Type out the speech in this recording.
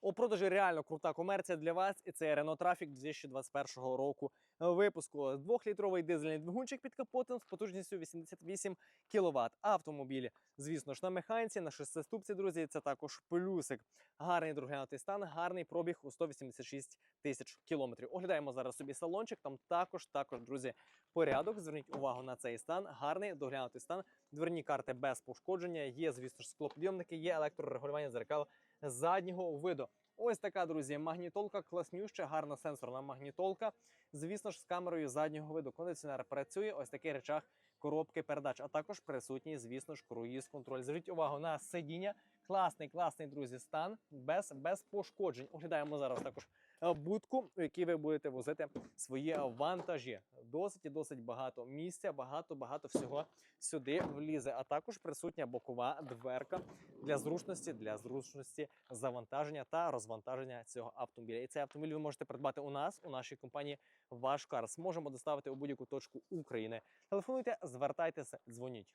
У продажі реально крута комерція для вас, і це Renault Traffic 2021 року випуску. Двохлітровий дизельний двигунчик під капотом з потужністю 88 кВт. Автомобілі, звісно ж, на механіці, на шестиступці, друзі, це також плюсик. Гарний доглянутий стан, гарний пробіг у 186 тисяч кілометрів. Оглядаємо зараз собі салончик. Там також, також, друзі, порядок. Зверніть увагу на цей стан. Гарний доглянутий стан. Дверні карти без пошкодження. Є, звісно ж, склопідйомники, є електрорегулювання дзеркал заднього виду. Ось така, друзі, магнітолка, класнюща, гарна сенсорна магнітолка. Звісно ж, з камерою заднього виду. Кондиціонер працює. Ось такий речах коробки передач, а також присутній, звісно ж, круїз контроль. Зверніть увагу на сидіння. Класний, класний, друзі, стан без, без пошкоджень. Оглядаємо зараз також будку, у якій ви будете возити свої вантажі. Досить і досить багато місця, багато багато всього сюди влізе. А також присутня бокова дверка для зручності, для зручності завантаження та розвантаження цього автомобіля. І цей автомобіль ви можете придбати у нас, у нашій компанії Ваш Карс. Можемо доставити у будь-яку точку України. Телефонуйте, звертайтеся, дзвоніть.